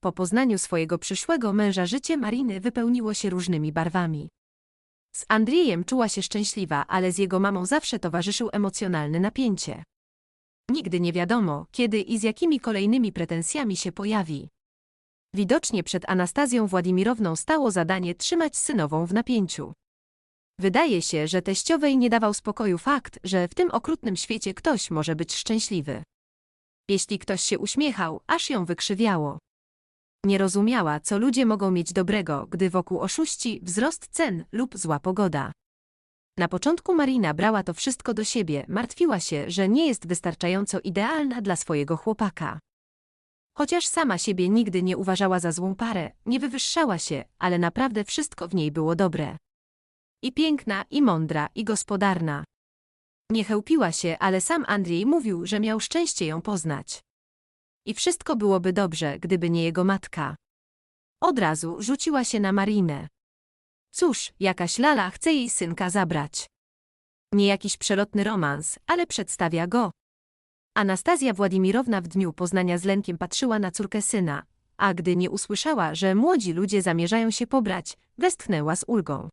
Po poznaniu swojego przyszłego męża życie Mariny wypełniło się różnymi barwami. Z Andriejem czuła się szczęśliwa, ale z jego mamą zawsze towarzyszył emocjonalne napięcie. Nigdy nie wiadomo, kiedy i z jakimi kolejnymi pretensjami się pojawi. Widocznie przed Anastazją Władimirowną stało zadanie trzymać synową w napięciu. Wydaje się, że teściowej nie dawał spokoju fakt, że w tym okrutnym świecie ktoś może być szczęśliwy. Jeśli ktoś się uśmiechał, aż ją wykrzywiało. Nie rozumiała, co ludzie mogą mieć dobrego, gdy wokół oszuści, wzrost cen lub zła pogoda. Na początku Marina brała to wszystko do siebie, martwiła się, że nie jest wystarczająco idealna dla swojego chłopaka. Chociaż sama siebie nigdy nie uważała za złą parę, nie wywyższała się, ale naprawdę wszystko w niej było dobre. I piękna, i mądra, i gospodarna. Nie chełpiła się, ale sam Andrzej mówił, że miał szczęście ją poznać. I wszystko byłoby dobrze, gdyby nie jego matka. Od razu rzuciła się na Marinę. Cóż, jakaś lala chce jej synka zabrać. Nie jakiś przelotny romans, ale przedstawia go. Anastazja Władimirowna w dniu poznania z Lenkiem patrzyła na córkę syna, a gdy nie usłyszała, że młodzi ludzie zamierzają się pobrać, westchnęła z ulgą.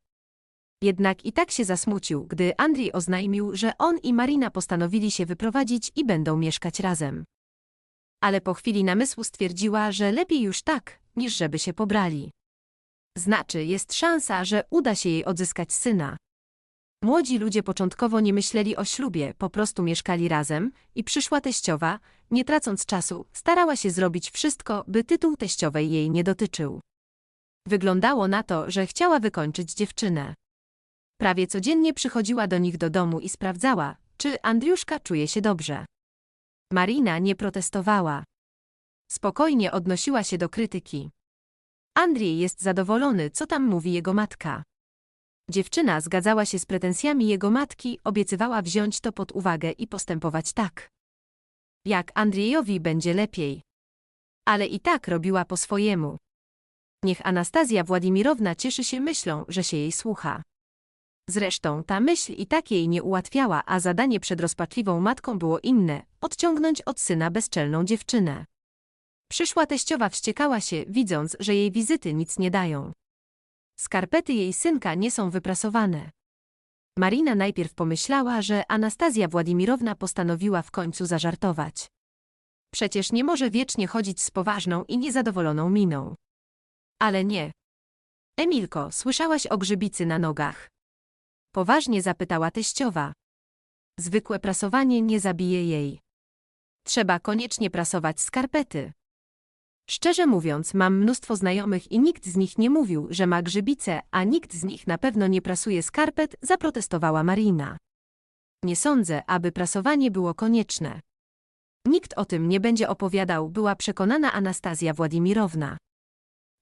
Jednak i tak się zasmucił, gdy Andrzej oznajmił, że on i Marina postanowili się wyprowadzić i będą mieszkać razem. Ale po chwili namysłu stwierdziła, że lepiej już tak, niż żeby się pobrali. Znaczy, jest szansa, że uda się jej odzyskać syna. Młodzi ludzie początkowo nie myśleli o ślubie, po prostu mieszkali razem i przyszła teściowa, nie tracąc czasu, starała się zrobić wszystko, by tytuł teściowej jej nie dotyczył. Wyglądało na to, że chciała wykończyć dziewczynę. Prawie codziennie przychodziła do nich do domu i sprawdzała, czy Andriuszka czuje się dobrze. Marina nie protestowała. Spokojnie odnosiła się do krytyki. Andrzej jest zadowolony, co tam mówi jego matka. Dziewczyna zgadzała się z pretensjami jego matki, obiecywała wziąć to pod uwagę i postępować tak. Jak Andrzejowi będzie lepiej. Ale i tak robiła po swojemu. Niech Anastazja Władimirowna cieszy się myślą, że się jej słucha. Zresztą ta myśl i tak jej nie ułatwiała, a zadanie przed rozpaczliwą matką było inne – odciągnąć od syna bezczelną dziewczynę. Przyszła teściowa wściekała się, widząc, że jej wizyty nic nie dają. Skarpety jej synka nie są wyprasowane. Marina najpierw pomyślała, że Anastazja Władimirowna postanowiła w końcu zażartować. Przecież nie może wiecznie chodzić z poważną i niezadowoloną miną. Ale nie. Emilko, słyszałaś o grzybicy na nogach? Poważnie zapytała teściowa. Zwykłe prasowanie nie zabije jej. Trzeba koniecznie prasować skarpety. Szczerze mówiąc, mam mnóstwo znajomych i nikt z nich nie mówił, że ma grzybice, a nikt z nich na pewno nie prasuje skarpet, zaprotestowała Marina. Nie sądzę, aby prasowanie było konieczne. Nikt o tym nie będzie opowiadał, była przekonana Anastazja Władimirowna.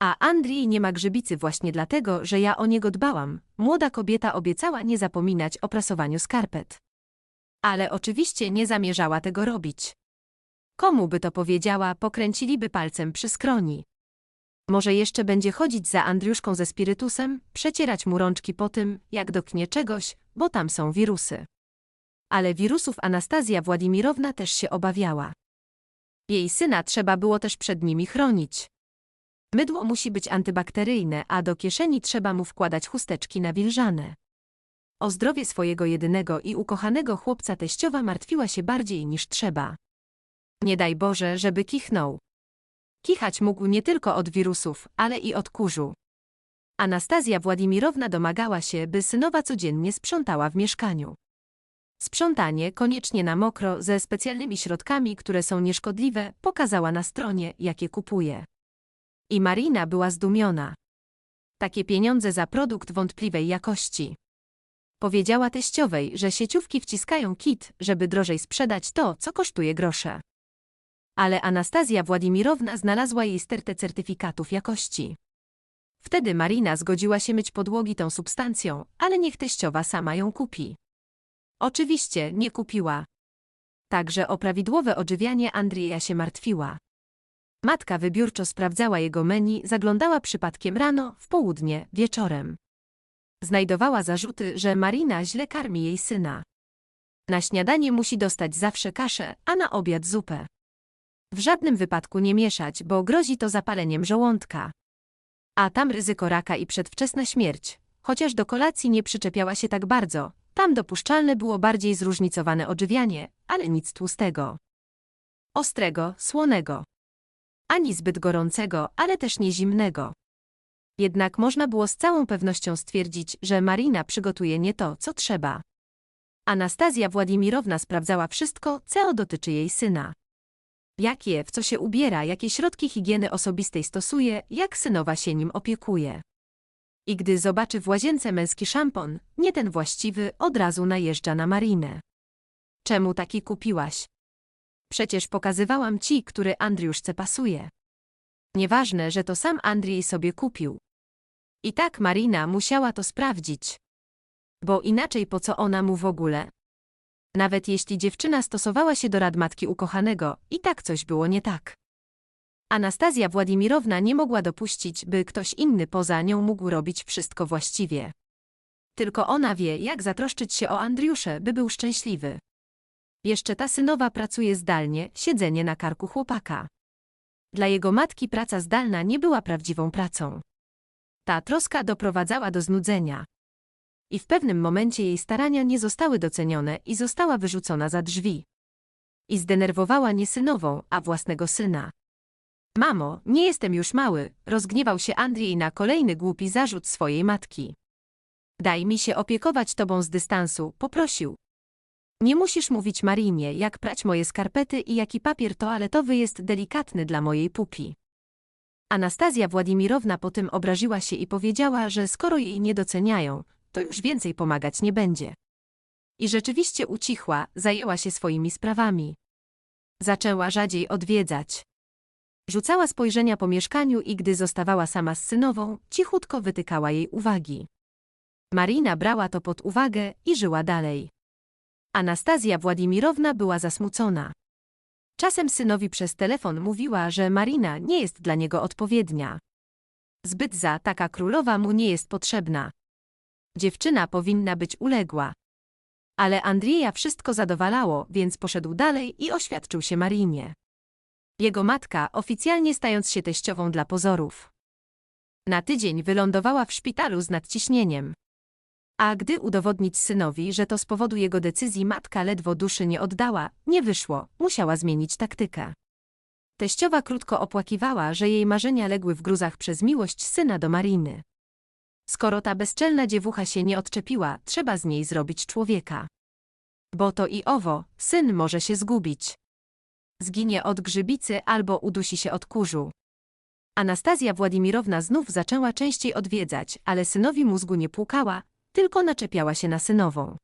A Andrii nie ma grzybicy właśnie dlatego, że ja o niego dbałam. Młoda kobieta obiecała nie zapominać o prasowaniu skarpet. Ale oczywiście nie zamierzała tego robić. Komu by to powiedziała, pokręciliby palcem przy skroni. Może jeszcze będzie chodzić za Andriuszką ze spirytusem, przecierać mu rączki po tym, jak doknie czegoś, bo tam są wirusy. Ale wirusów Anastazja Władimirowna też się obawiała. Jej syna trzeba było też przed nimi chronić. Mydło musi być antybakteryjne, a do kieszeni trzeba mu wkładać chusteczki nawilżane. O zdrowie swojego jedynego i ukochanego chłopca teściowa martwiła się bardziej niż trzeba. Nie daj Boże, żeby kichnął. Kichać mógł nie tylko od wirusów, ale i od kurzu. Anastazja Władimirowna domagała się, by synowa codziennie sprzątała w mieszkaniu. Sprzątanie, koniecznie na mokro, ze specjalnymi środkami, które są nieszkodliwe, pokazała na stronie, jakie kupuje. I Marina była zdumiona. Takie pieniądze za produkt wątpliwej jakości. Powiedziała teściowej, że sieciówki wciskają kit, żeby drożej sprzedać to, co kosztuje grosze. Ale Anastazja Władimirowna znalazła jej stertę certyfikatów jakości. Wtedy Marina zgodziła się myć podłogi tą substancją, ale niech teściowa sama ją kupi. Oczywiście nie kupiła. Także o prawidłowe odżywianie Andrzeja się martwiła. Matka wybiórczo sprawdzała jego menu, zaglądała przypadkiem rano, w południe, wieczorem. Znajdowała zarzuty, że Marina źle karmi jej syna. Na śniadanie musi dostać zawsze kaszę, a na obiad zupę. W żadnym wypadku nie mieszać, bo grozi to zapaleniem żołądka. A tam ryzyko raka i przedwczesna śmierć. Chociaż do kolacji nie przyczepiała się tak bardzo, tam dopuszczalne było bardziej zróżnicowane odżywianie, ale nic tłustego. Ostrego, słonego. Ani zbyt gorącego, ale też nie zimnego. Jednak można było z całą pewnością stwierdzić, że Marina przygotuje nie to, co trzeba. Anastazja Władimirowna sprawdzała wszystko, co dotyczy jej syna. Jak je, w co się ubiera, jakie środki higieny osobistej stosuje, jak synowa się nim opiekuje. I gdy zobaczy w łazience męski szampon, nie ten właściwy, od razu najeżdża na Marinę. Czemu taki kupiłaś? Przecież pokazywałam ci, który Andriuszce pasuje. Nieważne, że to sam Andrzej sobie kupił. I tak Marina musiała to sprawdzić. Bo inaczej po co ona mu w ogóle? Nawet jeśli dziewczyna stosowała się do rad matki ukochanego, i tak coś było nie tak. Anastazja Władimirowna nie mogła dopuścić, by ktoś inny poza nią mógł robić wszystko właściwie. Tylko ona wie, jak zatroszczyć się o Andriusze, by był szczęśliwy. Jeszcze ta synowa pracuje zdalnie, siedzenie na karku chłopaka. Dla jego matki praca zdalna nie była prawdziwą pracą. Ta troska doprowadzała do znudzenia. I w pewnym momencie jej starania nie zostały docenione i została wyrzucona za drzwi. I zdenerwowała nie synową, a własnego syna. Mamo, nie jestem już mały, rozgniewał się Andrzej na kolejny głupi zarzut swojej matki. Daj mi się opiekować tobą z dystansu, poprosił. Nie musisz mówić Marinie, jak prać moje skarpety i jaki papier toaletowy jest delikatny dla mojej pupi. Anastazja Władimirowna po tym obraziła się i powiedziała, że skoro jej nie doceniają, to już więcej pomagać nie będzie. I rzeczywiście ucichła, zajęła się swoimi sprawami. Zaczęła rzadziej odwiedzać. Rzucała spojrzenia po mieszkaniu i gdy zostawała sama z synową, cichutko wytykała jej uwagi. Marina brała to pod uwagę i żyła dalej. Anastazja Władimirowna była zasmucona. Czasem synowi przez telefon mówiła, że Marina nie jest dla niego odpowiednia. Zbyt za taka królowa mu nie jest potrzebna. Dziewczyna powinna być uległa. Ale Andrieja wszystko zadowalało, więc poszedł dalej i oświadczył się Marinie. Jego matka, oficjalnie stając się teściową dla pozorów. Na tydzień wylądowała w szpitalu z nadciśnieniem. A gdy udowodnić synowi, że to z powodu jego decyzji matka ledwo duszy nie oddała, nie wyszło, musiała zmienić taktykę. Teściowa krótko opłakiwała, że jej marzenia legły w gruzach przez miłość syna do Mariny. Skoro ta bezczelna dziewucha się nie odczepiła, trzeba z niej zrobić człowieka. Bo to i owo, syn może się zgubić. Zginie od grzybicy albo udusi się od kurzu. Anastazja Władimirowna znów zaczęła częściej odwiedzać, ale synowi mózgu nie płukała, tylko naczepiała się na synową.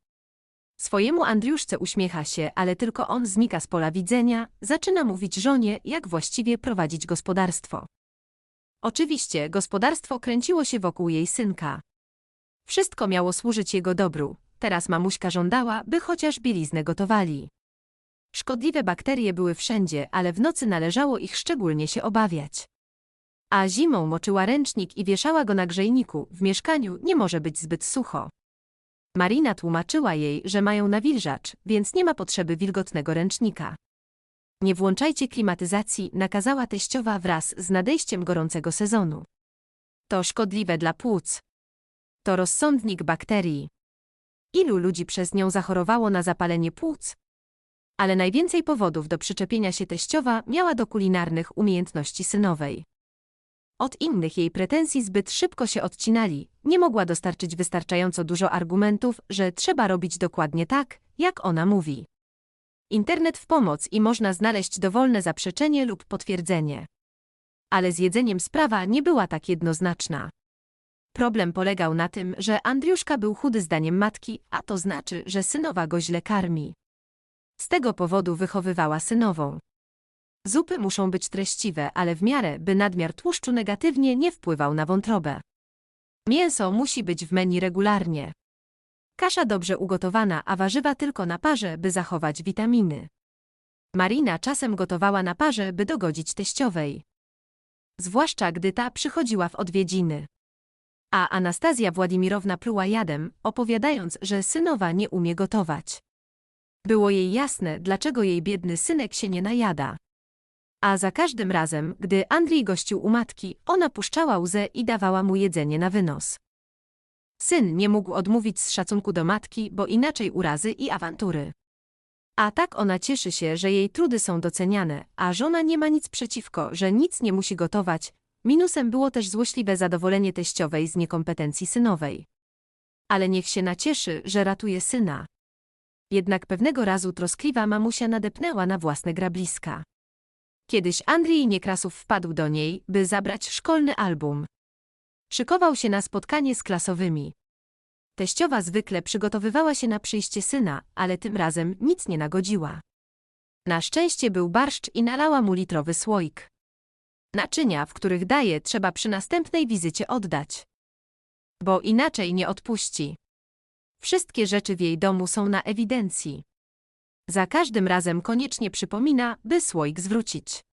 Swojemu Andriuszce uśmiecha się, ale tylko on znika z pola widzenia, zaczyna mówić żonie, jak właściwie prowadzić gospodarstwo. Oczywiście, gospodarstwo kręciło się wokół jej synka. Wszystko miało służyć jego dobru, teraz mamuśka żądała, by chociaż bieliznę gotowali. Szkodliwe bakterie były wszędzie, ale w nocy należało ich szczególnie się obawiać. A zimą moczyła ręcznik i wieszała go na grzejniku, w mieszkaniu nie może być zbyt sucho. Marina tłumaczyła jej, że mają nawilżacz, więc nie ma potrzeby wilgotnego ręcznika. Nie włączajcie klimatyzacji, nakazała teściowa wraz z nadejściem gorącego sezonu. To szkodliwe dla płuc. To rozsądnik bakterii. Ilu ludzi przez nią zachorowało na zapalenie płuc? Ale najwięcej powodów do przyczepienia się teściowa miała do kulinarnych umiejętności synowej. Od innych jej pretensji zbyt szybko się odcinali, nie mogła dostarczyć wystarczająco dużo argumentów, że trzeba robić dokładnie tak, jak ona mówi. Internet w pomoc i można znaleźć dowolne zaprzeczenie lub potwierdzenie. Ale z jedzeniem sprawa nie była tak jednoznaczna. Problem polegał na tym, że Andriuszka był chudy zdaniem matki, a to znaczy, że synowa go źle karmi. Z tego powodu wychowywała synową. Zupy muszą być treściwe, ale w miarę, by nadmiar tłuszczu negatywnie nie wpływał na wątrobę. Mięso musi być w menu regularnie. Kasza dobrze ugotowana, a warzywa tylko na parze, by zachować witaminy. Marina czasem gotowała na parze, by dogodzić teściowej. Zwłaszcza gdy ta przychodziła w odwiedziny. A Anastazja Władimirowna pluła jadem, opowiadając, że synowa nie umie gotować. Było jej jasne, dlaczego jej biedny synek się nie najada. A za każdym razem, gdy Andrzej gościł u matki, ona puszczała łzę i dawała mu jedzenie na wynos. Syn nie mógł odmówić z szacunku do matki, bo inaczej urazy i awantury. A tak ona cieszy się, że jej trudy są doceniane, a żona nie ma nic przeciwko, że nic nie musi gotować. Minusem było też złośliwe zadowolenie teściowej z niekompetencji synowej. Ale niech się nacieszy, że ratuje syna. Jednak pewnego razu troskliwa mamusia nadepnęła na własne grabliska. Kiedyś Andrzej Niekrasów wpadł do niej, by zabrać szkolny album. Szykował się na spotkanie z klasowymi. Teściowa zwykle przygotowywała się na przyjście syna, ale tym razem nic nie nagodziła. Na szczęście był barszcz i nalała mu litrowy słoik. Naczynia, w których daje, trzeba przy następnej wizycie oddać. Bo inaczej nie odpuści. Wszystkie rzeczy w jej domu są na ewidencji. Za każdym razem koniecznie przypomina, by słoik zwrócić.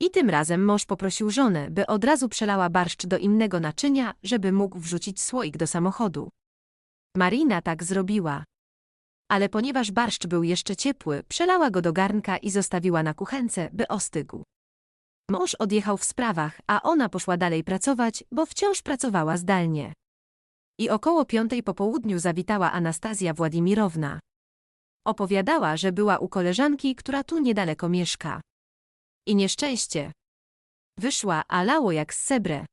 I tym razem mąż poprosił żonę, by od razu przelała barszcz do innego naczynia, żeby mógł wrzucić słoik do samochodu. Marina tak zrobiła. Ale ponieważ barszcz był jeszcze ciepły, przelała go do garnka i zostawiła na kuchence, by ostygł. Mąż odjechał w sprawach, a ona poszła dalej pracować, bo wciąż pracowała zdalnie. I około piątej po południu zawitała Anastazja Władimirowna. Opowiadała, że była u koleżanki, która tu niedaleko mieszka. I nieszczęście. Wyszła, a lało jak z sebre.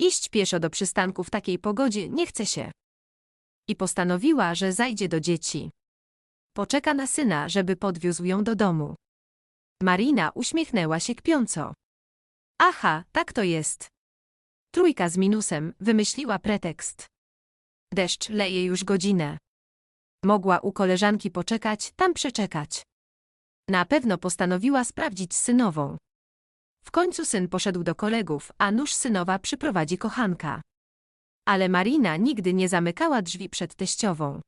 Iść pieszo do przystanku w takiej pogodzie nie chce się. I postanowiła, że zajdzie do dzieci. Poczeka na syna, żeby podwiózł ją do domu. Marina uśmiechnęła się kpiąco. Aha, tak to jest. Trójka z minusem wymyśliła pretekst. Deszcz leje już godzinę. Mogła u koleżanki poczekać, tam przeczekać. Na pewno postanowiła sprawdzić synową. W końcu syn poszedł do kolegów, a nóż synowa przyprowadzi kochanka. Ale Marina nigdy nie zamykała drzwi przed teściową.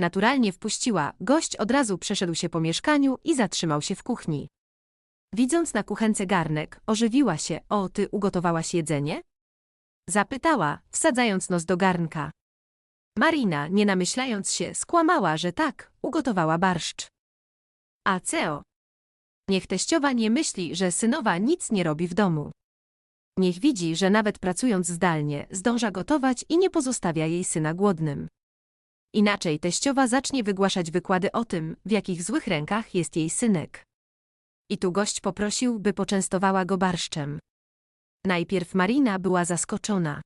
Naturalnie wpuściła, gość od razu przeszedł się po mieszkaniu i zatrzymał się w kuchni. Widząc na kuchence garnek, ożywiła się, o, ty ugotowałaś jedzenie? Zapytała, wsadzając nos do garnka. Marina, nie namyślając się, skłamała, że tak, ugotowała barszcz. A Ceo? Niech teściowa nie myśli, że synowa nic nie robi w domu. Niech widzi, że nawet pracując zdalnie, zdąża gotować i nie pozostawia jej syna głodnym. Inaczej teściowa zacznie wygłaszać wykłady o tym, w jakich złych rękach jest jej synek. I tu gość poprosił, by poczęstowała go barszczem. Najpierw Marina była zaskoczona.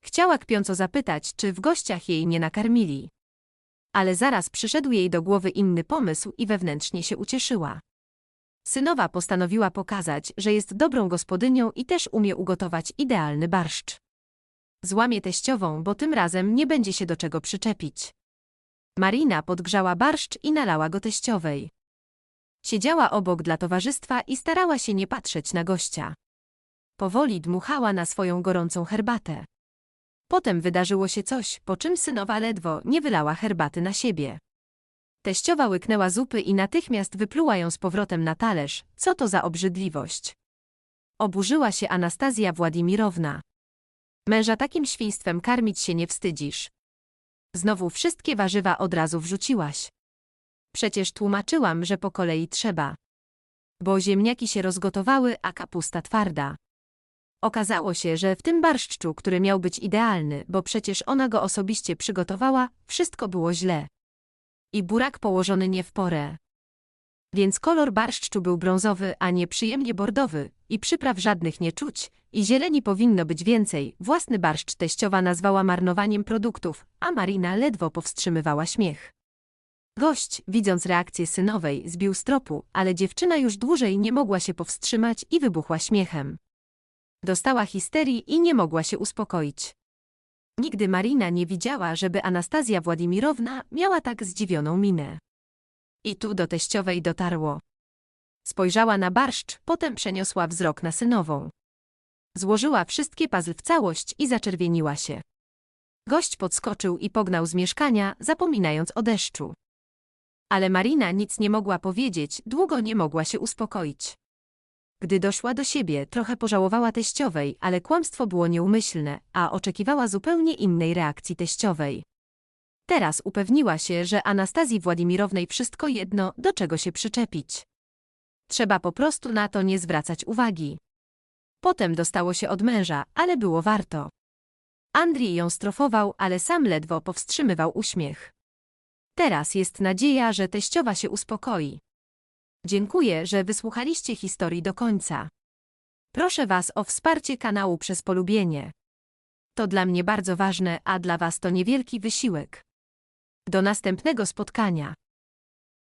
Chciała kpiąco zapytać, czy w gościach jej nie nakarmili. Ale zaraz przyszedł jej do głowy inny pomysł i wewnętrznie się ucieszyła. Synowa postanowiła pokazać, że jest dobrą gospodynią i też umie ugotować idealny barszcz. Złamie teściową, bo tym razem nie będzie się do czego przyczepić. Marina podgrzała barszcz i nalała go teściowej. Siedziała obok dla towarzystwa i starała się nie patrzeć na gościa. Powoli dmuchała na swoją gorącą herbatę. Potem wydarzyło się coś, po czym synowa ledwo nie wylała herbaty na siebie. Teściowa łyknęła zupy i natychmiast wypluła ją z powrotem na talerz. Co to za obrzydliwość? Oburzyła się Anastazja Władimirowna. Męża takim świństwem karmić się nie wstydzisz. Znowu wszystkie warzywa od razu wrzuciłaś. Przecież tłumaczyłam, że po kolei trzeba. Bo ziemniaki się rozgotowały, a kapusta twarda. Okazało się, że w tym barszczu, który miał być idealny, bo przecież ona go osobiście przygotowała, wszystko było źle. I burak położony nie w porę. Więc kolor barszczu był brązowy, a nie przyjemnie bordowy, i przypraw żadnych nie czuć, i zieleni powinno być więcej. Własny barszcz teściowa nazwała marnowaniem produktów, a Marina ledwo powstrzymywała śmiech. Gość, widząc reakcję synowej, zbił z tropu, ale dziewczyna już dłużej nie mogła się powstrzymać i wybuchła śmiechem. Dostała histerii i nie mogła się uspokoić. Nigdy Marina nie widziała, żeby Anastazja Władimirowna miała tak zdziwioną minę. I tu do teściowej dotarło. Spojrzała na barszcz, potem przeniosła wzrok na synową. Złożyła wszystkie puzzle w całość i zaczerwieniła się. Gość podskoczył i pognał z mieszkania, zapominając o deszczu. Ale Marina nic nie mogła powiedzieć, długo nie mogła się uspokoić. Gdy doszła do siebie, trochę pożałowała teściowej, ale kłamstwo było nieumyślne, a oczekiwała zupełnie innej reakcji teściowej. Teraz upewniła się, że Anastazji Władimirownej wszystko jedno, do czego się przyczepić. Trzeba po prostu na to nie zwracać uwagi. Potem dostało się od męża, ale było warto. Andrzej ją strofował, ale sam ledwo powstrzymywał uśmiech. Teraz jest nadzieja, że teściowa się uspokoi. Dziękuję, że wysłuchaliście historii do końca. Proszę Was o wsparcie kanału przez polubienie. To dla mnie bardzo ważne, a dla Was to niewielki wysiłek. Do następnego spotkania.